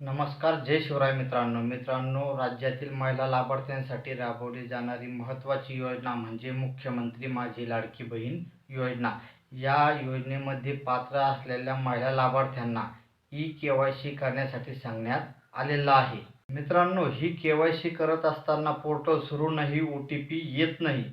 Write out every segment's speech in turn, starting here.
नमस्कार जय शिवराय मित्रांनो. मित्रांनो राज्यातील महिला लाभार्थ्यांसाठी राबवली जाणारी महत्त्वाची योजना म्हणजे मुख्यमंत्री माझी लाडकी बहीण योजना. या योजनेमध्ये पात्र असलेल्या महिला लाभार्थ्यांना ई के वाय सी करण्यासाठी सांगण्यात आलेलं आहे. मित्रांनो ही के वाय सी करत असताना पोर्टल सुरूनही ओ टी पी येत नाही.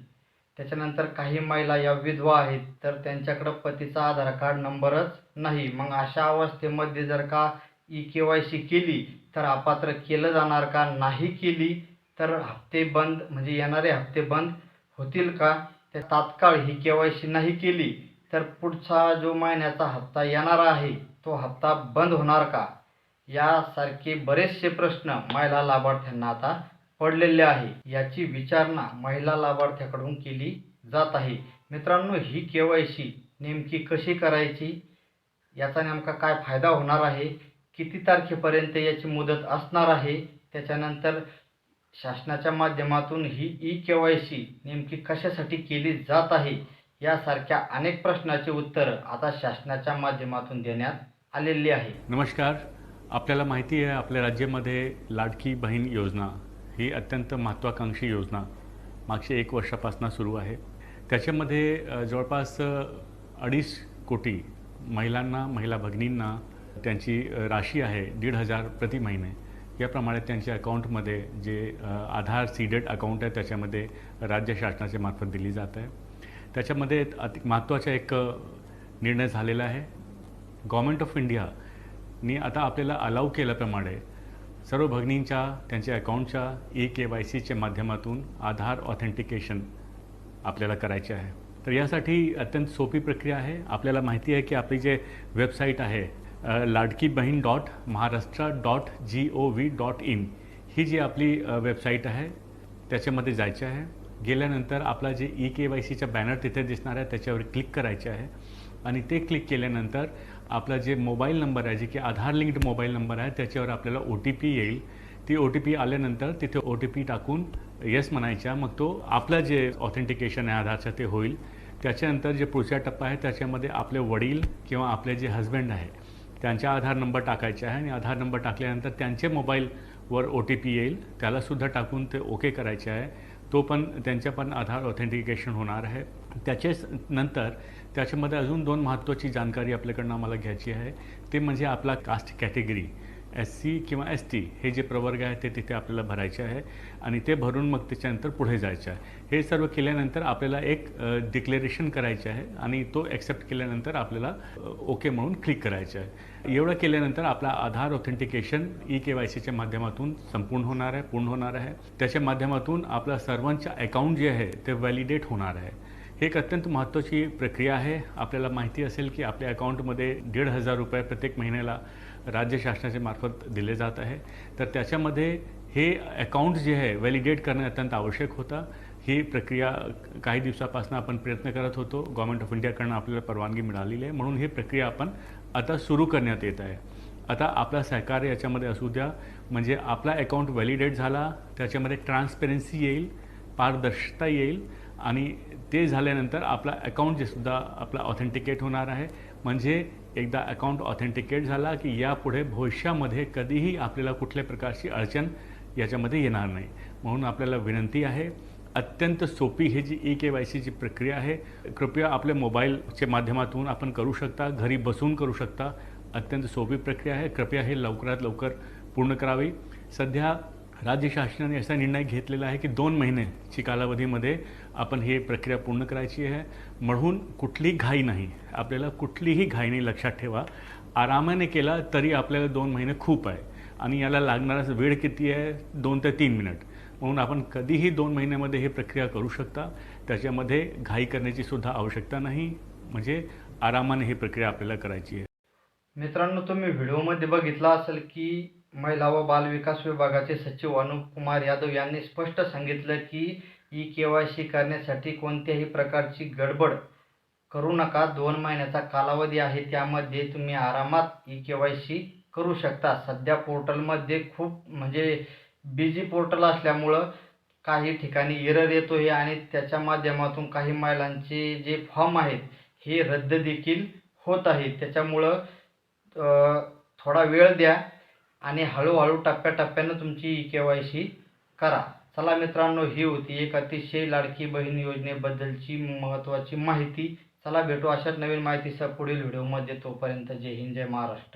त्याच्यानंतर काही महिला या विधवा आहेत तर त्यांच्याकडं पतीचा आधार कार्ड नंबरच नाही. मग अशा अवस्थेमध्ये जर का ई के वाय सी केली तर अपात्र केलं जाणार का? नाही केली तर हप्ते बंद म्हणजे येणारे हप्ते बंद होतील का? तर तात्काळ ही के वाय सी नाही केली तर पुढचा जो महिन्याचा हप्ता येणार आहे तो हप्ता बंद होणार का? यासारखे बरेचसे प्रश्न महिला लाभार्थ्यांना आता पडलेले आहे. याची विचारणा महिला लाभार्थ्याकडून केली जात आहे. मित्रांनो ही के वाय सी नेमकी कशी करायची? याचा नेमका काय फायदा होणार आहे? किती तारखेपर्यंत याची मुदत असणार आहे? त्याच्यानंतर शासनाच्या माध्यमातून ही ई के वाय सी नेमकी कशासाठी केली जात आहे? यासारख्या अनेक प्रश्नाचे उत्तर आता शासनाच्या माध्यमातून देण्यात आलेली आहे. नमस्कार. आपल्याला माहिती आहे आपल्या राज्यामध्ये लाडकी बहीण योजना ही अत्यंत महत्त्वाकांक्षी योजना मागच्या एक वर्षापासून सुरू आहे. त्याच्यामध्ये जवळपास अडीच कोटी महिलांना महिला भगिनींना त्यांची राशी आहे दीड हजार प्रति महिने. याप्रमाणे त्यांच्या अकाउंटमध्ये जे आधार सीडेड अकाउंट आहे त्याच्यामध्ये राज्य शासनाच्या मार्फत दिली जात आहे. त्याच्यामध्ये अति महत्त्वाचा एक निर्णय झालेला आहे. गव्हर्मेंट ऑफ इंडियानी आता आपल्याला अलाव केल्याप्रमाणे सर्व भगिनींच्या त्यांच्या अकाउंटच्या ई के वाय सीच्या माध्यमातून आधार ऑथेंटिकेशन आपल्याला करायचे आहे. तर यासाठी अत्यंत सोपी प्रक्रिया आहे. आपल्याला माहिती आहे की आपली जे वेबसाईट आहे Ladki Bahin dot Maharashtra dot G O V dot in. ही जी आपली वेबसाईट आहे त्याच्यामध्ये जायचं आहे. गेल्यानंतर आपला जे ई के वाय सीचा बॅनर तिथे दिसणार आहे त्याच्यावर क्लिक करायचे आहे. आणि ते क्लिक केल्यानंतर आपला जे मोबाईल नंबर आहे जे की आधार लिंक्ड मोबाईल नंबर आहे त्याच्यावर आपल्याला ओ टी पी येईल. ती ओ टी पी आल्यानंतर तिथे ओ टी पी टाकून येस म्हणायच्या. मग तो आपला जे ऑथेंटिकेशन आहे आधारचं ते होईल. त्याच्यानंतर जे पुढचा टप्पा आहे त्याच्यामध्ये आपले वडील किंवा आपले जे हजबंड आहे त्यांचा आधार नंबर टाकायचा आहे आणि आधार नंबर टाकल्यानंतर त्यांचे मोबाईलवर ओ टी पी येईल. त्यालासुद्धा टाकून ते ओके करायचे आहे. तो पण त्यांच्या पण आधार ऑथेंटिकेशन होणार आहे. त्याचेच नंतर त्याच्यामध्ये अजून दोन महत्त्वाची जानकारी आपल्याकडनं आम्हाला घ्यायची आहे. ते म्हणजे आपला कास्ट कॅटेगरी एस सी किंवा एस टी हे जे प्रवर्ग आहे ते तिथे आपल्याला भरायचे आहे आणि ते भरून मग त्याच्यानंतर पुढे जायचं आहे. हे सर्व केल्यानंतर आपल्याला एक डिक्लेरेशन करायचे आहे आणि तो ॲक्सेप्ट केल्यानंतर आपल्याला ओके म्हणून क्लिक करायचं आहे. एवढं केल्यानंतर आपला Aadhaar authentication E K Y सीच्या माध्यमातून संपूर्ण होणार आहे पूर्ण होणार आहे. त्याच्या माध्यमातून आपला सर्वांच्या अकाउंट जे आहे ते व्हॅलिडेट होणार आहे. ही एक अत्यंत महत्त्वाची प्रक्रिया आहे. आपल्याला माहिती असेल की आपल्या अकाउंटमध्ये दीड हजार रुपये प्रत्येक महिन्याला राज्य शासनाच्या मार्फत दिले जात आहे. तर त्याच्यामध्ये हे अकाउंट जे आहे व्हॅलिडेट करणं अत्यंत आवश्यक होतं. ही प्रक्रिया काही दिवसापासून आपण प्रयत्न करत होतो. गव्हर्मेंट ऑफ इंडियाकडनं आपल्याला परवानगी मिळालेली आहे. म्हणून ही प्रक्रिया आपण आता सुरू करण्यात येत आहे. आता आपला सहकार्य याच्यामध्ये असू द्या म्हणजे आपला अकाउंट व्हॅलिडेट झाला त्याच्यामध्ये ट्रान्सपेरन्सी येईल पारदर्शकता येईल आणि ते झाल्यानंतर आपला अकाउंट जे सुद्धा आपला ऑथेंटिकेट होणार आहे. म्हणजे एकदा अकाउंट ऑथेंटिकेट झाला की यापुढे भविष्यामध्ये कधीही आपल्याला कुठल्या प्रकारची अडचण याच्यामध्ये येणार नाही. म्हणून आपल्याला विनंती आहे अत्यंत सोपी ही जी ई के वाय सीची प्रक्रिया आहे कृपया आपल्या मोबाईलच्या माध्यमातून आपण करू शकता घरी बसून करू शकता. अत्यंत सोपी प्रक्रिया आहे. कृपया हे लवकरात लवकर पूर्ण करावी. सध्या राज्य शासनाने असा निर्णय घेतलेला आहे की दोन महिन्याची कालावधीमध्ये आपण ही प्रक्रिया पूर्ण करायची आहे. म्हणून कुठली घाई नाही. आपल्याला कुठलीही घाई नाही लक्षात ठेवा. आरामाने केला तरी आपल्याला दोन महिने खूप आहे. आणि याला लागणारा वेळ किती आहे? दोन ते तीन मिनिट. म्हणून आपण कधीही दोन महिन्यामध्ये ही प्रक्रिया करू शकता. त्याच्यामध्ये घाई करण्याची सुद्धा आवश्यकता नाही. म्हणजे आरामाने ही प्रक्रिया आपल्याला करायची आहे. मित्रांनो तुम्ही व्हिडिओमध्ये बघितला असेल की महिला व बालविकास विभागाचे सचिव अनुप कुमार यादव यांनी स्पष्ट सांगितलं की ई के वाय सी करण्यासाठी कोणत्याही प्रकारची गडबड करू नका. दोन महिन्याचा कालावधी आहे. त्यामध्ये तुम्ही आरामात ई के वाय सी करू शकता. सध्या पोर्टलमध्ये खूप म्हणजे बिझी पोर्टल असल्यामुळं काही ठिकाणी एरर येतो आहे आणि त्याच्या माध्यमातून काही महिलांचे जे फॉर्म आहेत हे रद्द देखील होत आहेत. त्याच्यामुळं थोडा वेळ द्या. आणि हळूहळू टप्प्याटप्प्यानं तुमची ई के वाय सी करा. चला मित्रांनो ही होती एक अतिशय लाडकी बहीण योजनेबद्दलची महत्त्वाची माहिती. चला भेटू अशाच नवीन माहितीसह पुढील व्हिडिओमध्ये. तोपर्यंत जय हिंद जय महाराष्ट्र.